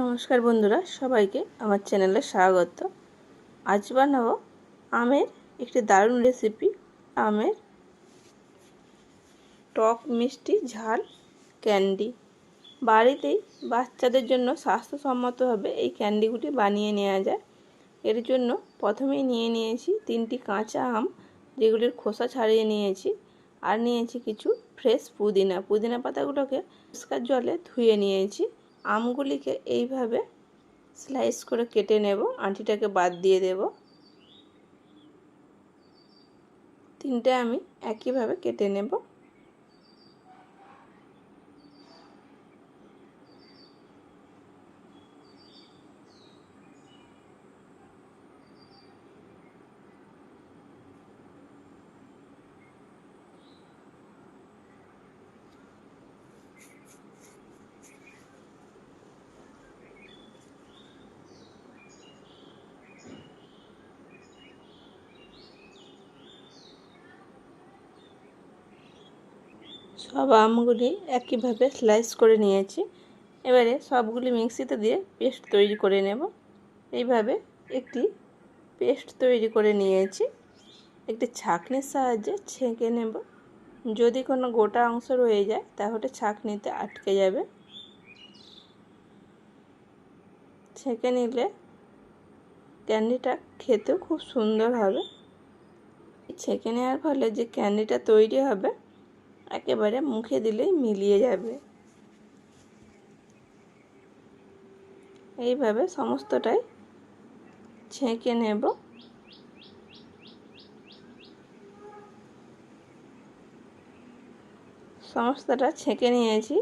নমস্কার বন্ধুরা, সবাইকে আমার চ্যানেলে স্বাগত। আজ বানাবো আমের একটি দারুণ রেসিপি আমের টক মিষ্টি ঝাল ক্যান্ডি বাড়িতেই বাচ্চাদের জন্য স্বাস্থ্যসম্মতভাবে এই ক্যান্ডিগুলি বানিয়ে নেওয়া যায়। এর জন্য প্রথমেই নিয়ে নিয়েছি তিনটি কাঁচা আম, যেগুলির খোসা ছাড়িয়ে নিয়েছি, আর নিয়েছি কিছু ফ্রেশ পুদিনা। পুদিনা পাতাগুলোকে পরিষ্কার জলে ধুয়ে নিয়েছি। আমগুলিকে এইভাবে স্লাইস করে কেটে নেব। আঁটিটাকে বাদ দিয়ে দেব। তিনটে আমি একইভাবে কেটে নেব। সব আমগুলি একইভাবে স্লাইস করে নিয়েছি। এবারে সবগুলি মিক্সিতে দিয়ে পেস্ট তৈরি করে নেব। এইভাবে একটি পেস্ট তৈরি করে নিয়েছি। একটি ছাঁকনির সাহায্যে ছেঁকে নেব। যদি কোনো গোটা অংশ রয়ে যায়, তাহলে ছাঁকনিতে আটকে যাবে। ছেঁকে নিলে ক্যান্ডিটা খেতেও খুব সুন্দর হবে। ছেঁকে নেওয়ার ফলে যে ক্যান্ডিটা তৈরি হবে একেবারে মুখে দিলেই মিলিয়ে যাবে। এইভাবে সমস্তটাই ছেঁকে নেব। সমস্তটা ছেঁকে নিয়েছি।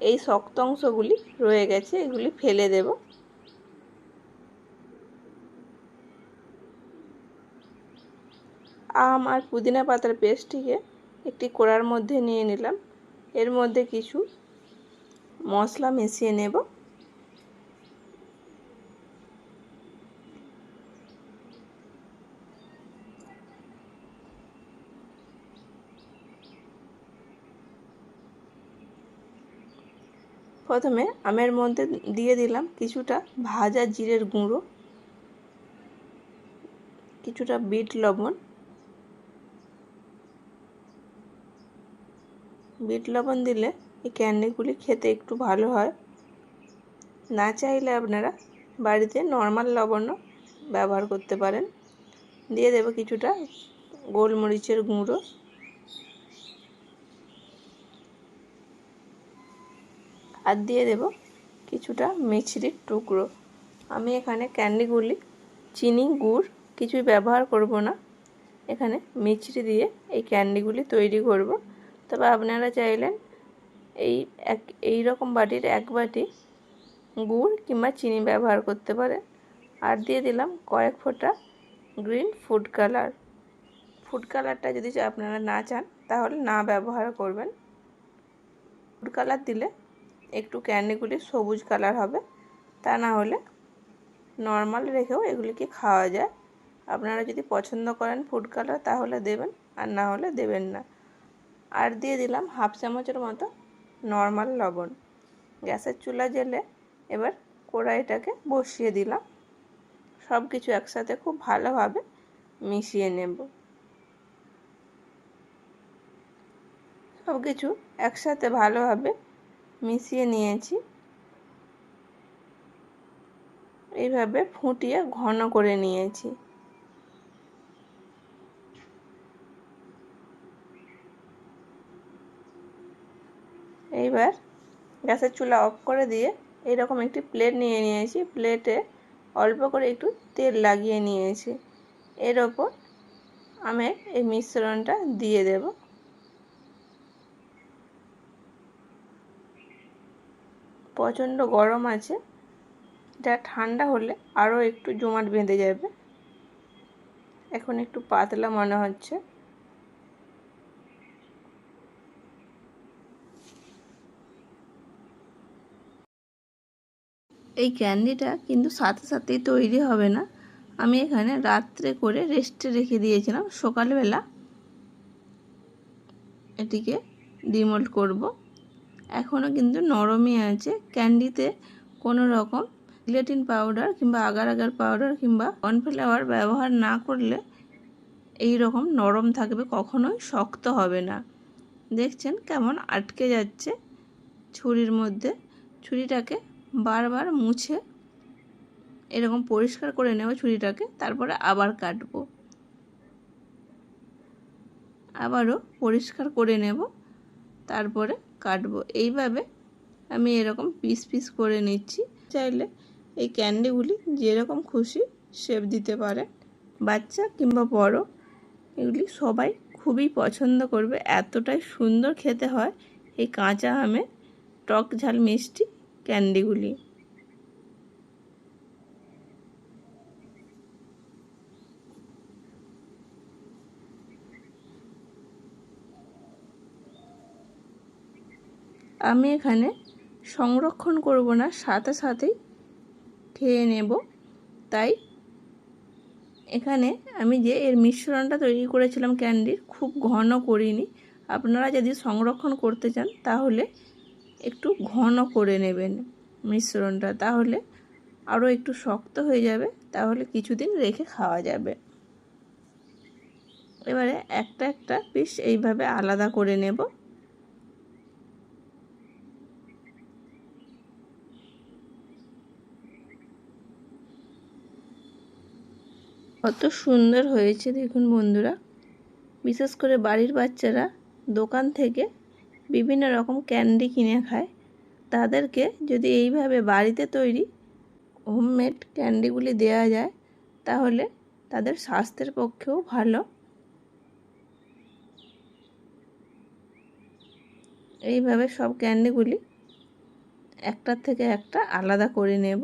এই শক্ত অংশগুলি রয়ে গেছে, এগুলি ফেলে দেব। আম আর পুদিনা পাতার পেস্টটিকে একটি কড়ার মধ্যে নিয়ে নিলাম। এর মধ্যে কিছু মশলা মিশিয়ে নেব। প্রথমে আমের মধ্যে দিয়ে দিলাম কিছুটা ভাজা জিরের গুঁড়ো, কিছুটা বিট লবণ। বিট লবণ দিলে এই ক্যান্ডিগুলি খেতে একটু ভালো হয়। না চাইলে আপনারা বাড়িতে নর্মাল লবণও ব্যবহার করতে পারেন। দিয়ে দেবো কিছুটা গোলমরিচের গুঁড়ো। আর দিয়ে দেব কিছুটা মিছরির টুকরো। আমি এখানে ক্যান্ডিগুলি, চিনি, গুড় কিছুই ব্যবহার করব না। এখানে মিছরি দিয়ে এই ক্যান্ডিগুলি তৈরি করব। তবে আপনারা চাইলেন এই এক, এই রকম বাটির এক বাটি গুড় কিংবা চিনি ব্যবহার করতে পারেন। আর দিয়ে দিলাম কয়েক ফোঁটা গ্রিন ফুড কালার। ফুড কালারটা যদি আপনারা না চান, তাহলে না ব্যবহার করবেন। ফুড কালার দিলে একটু ক্যান্ডিগুলি সবুজ কালার হবে। তা না হলে নর্মাল রেখেও এগুলিকে খাওয়া যায়। আপনারা যদি পছন্দ করেন ফুড কালার, তাহলে দেবেন, আর না হলে দেবেন না। আর দিয়ে দিলাম হাফ চামচের মতো নর্মাল লবণ। গ্যাসের চুলা জেলে এবার কড়াইটাকে বসিয়ে দিলাম। সব কিছু একসাথে খুব ভালোভাবে মিশিয়ে নেব। সব কিছু একসাথে ভালোভাবে মিশিয়ে নিয়েছি। এইভাবে ফুটিয়ে ঘন করে নিয়েছি। এইবার গ্যাসের চুলা অফ করে দিয়ে এরকম একটি প্লেট নিয়ে নিয়েছি। প্লেটে অল্প করে একটু তেল লাগিয়ে নিয়েছি। এর ওপর আমি এই মিশ্রণটা দিয়ে দেব। প্রচণ্ড গরম আছে। এটা ঠান্ডা হলে আরও একটু জমাট বেঁধে যাবে। এখন একটু পাতলা মনে হচ্ছে। এই ক্যান্ডিটা কিন্তু সাথে সাথেই তৈরি হবে না। আমি এখানে রাত্রে করে রেস্টে রেখে দিয়েছিলাম। সকালবেলা এটিকে ডিমোল্ড করব। এখনও কিন্তু নরমই আছে। ক্যান্ডিতে কোনো রকম জিলেটিন পাউডার কিংবা আগার আগার পাউডার কিংবা কর্নফ্লাওয়ার ব্যবহার না করলে এই রকম নরম থাকবে, কখনোই শক্ত হবে না। দেখছেন কেমন আটকে যাচ্ছে ছুরির মধ্যে। ছুরিটাকে বারবার মুছে এরকম পরিষ্কার করে নেব ছুরিটাকে, তারপরে আবার কাটবো। আবারও পরিষ্কার করে নেব, তারপরে কাটবো। এইভাবে আমি এরকম পিস পিস করে নিচ্ছি। চাইলে এই ক্যান্ডিগুলি যেরকম খুশি শেপ দিতে পারে বাচ্চা কিংবা বড়, এগুলি সবাই খুবই পছন্দ করবে। এতটাই সুন্দর খেতে হয়। এই কাঁচা আমের টক ঝাল মিষ্টি ক্যান্ডিগুলি। আমি এখানে সংরক্ষণ করব না, সাথে সাথেই খেয়ে নেব। তাই এখানে আমি যে এর মিশ্রণটা তৈরি করেছিলাম ক্যান্ডির, খুব ঘন করিনি। আপনারা যদি সংরক্ষণ করতে চান, তাহলে একটু ঘন করে নেবেন মিশ্রণটা, তাহলে আরও একটু শক্ত হয়ে যাবে, তাহলে কিছুদিন রেখে খাওয়া যাবে। এবারে একটা একটা পিস এইভাবে আলাদা করে নেব। কত সুন্দর হয়েছে, দেখুন বন্ধুরা। বিশেষ করে বাড়ির বাচ্চারা দোকান থেকে বিভিন্ন রকম ক্যান্ডি কিনে খায়। তাদেরকে যদি এইভাবে বাড়িতে তৈরি হোমমেড ক্যান্ডিগুলি দেওয়া যায়, তাহলে তাদের স্বাস্থ্যের পক্ষেও ভালো। এইভাবে সব ক্যান্ডিগুলি একটার থেকে একটা আলাদা করে নেব।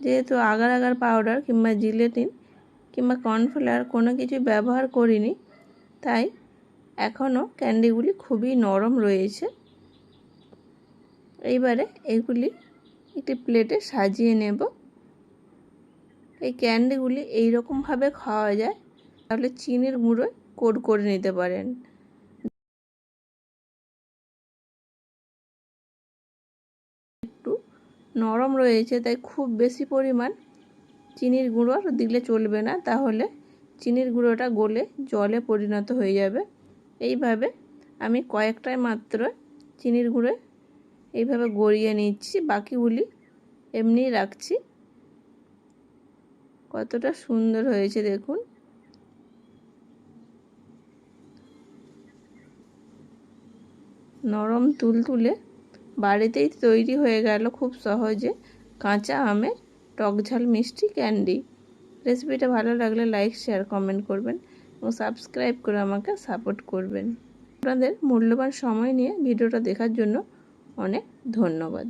যেহেতু আগার আগার পাউডার কিংবা জিলেটিন কিংবা কর্নফ্লাওয়ার কোনো কিছু ব্যবহার করিনি, তাই এখনও ক্যান্ডিগুলি খুবই নরম রয়েছে। এইবারে এগুলি একটি প্লেটে সাজিয়ে নেব। এই ক্যান্ডিগুলি এইরকমভাবে খাওয়া যায়, তাহলে চিনির গুঁড়োয় কোড করে নিতে পারেন। নরম রয়েছে, তাই খুব বেশি পরিমাণ চিনির গুঁড়ো দিলে চলবে না। তাহলে চিনির গুঁড়োটা গলে জলে পরিণত হয়ে যাবে। এইভাবে আমি কয়েকটাই মাত্র চিনির গুঁড়ো এইভাবে গড়িয়ে নিচ্ছি। বাকিগুলি এমনি রাখছি। কতটা সুন্দর হয়েছে, দেখুন। নরম তুলতুলে বাড়িতেই তৈরি হয়ে গেল খুব সহজে কাঁচা আমের টক ঝাল মিষ্টি ক্যান্ডি। রেসিপিটা ভালো লাগলে লাইক শেয়ার কমেন্ট করবেন এবং সাবস্ক্রাইব করে আমাকে সাপোর্ট করবেন। আপনাদের মূল্যবান সময় নিয়ে ভিডিওটা দেখার জন্য অনেক ধন্যবাদ।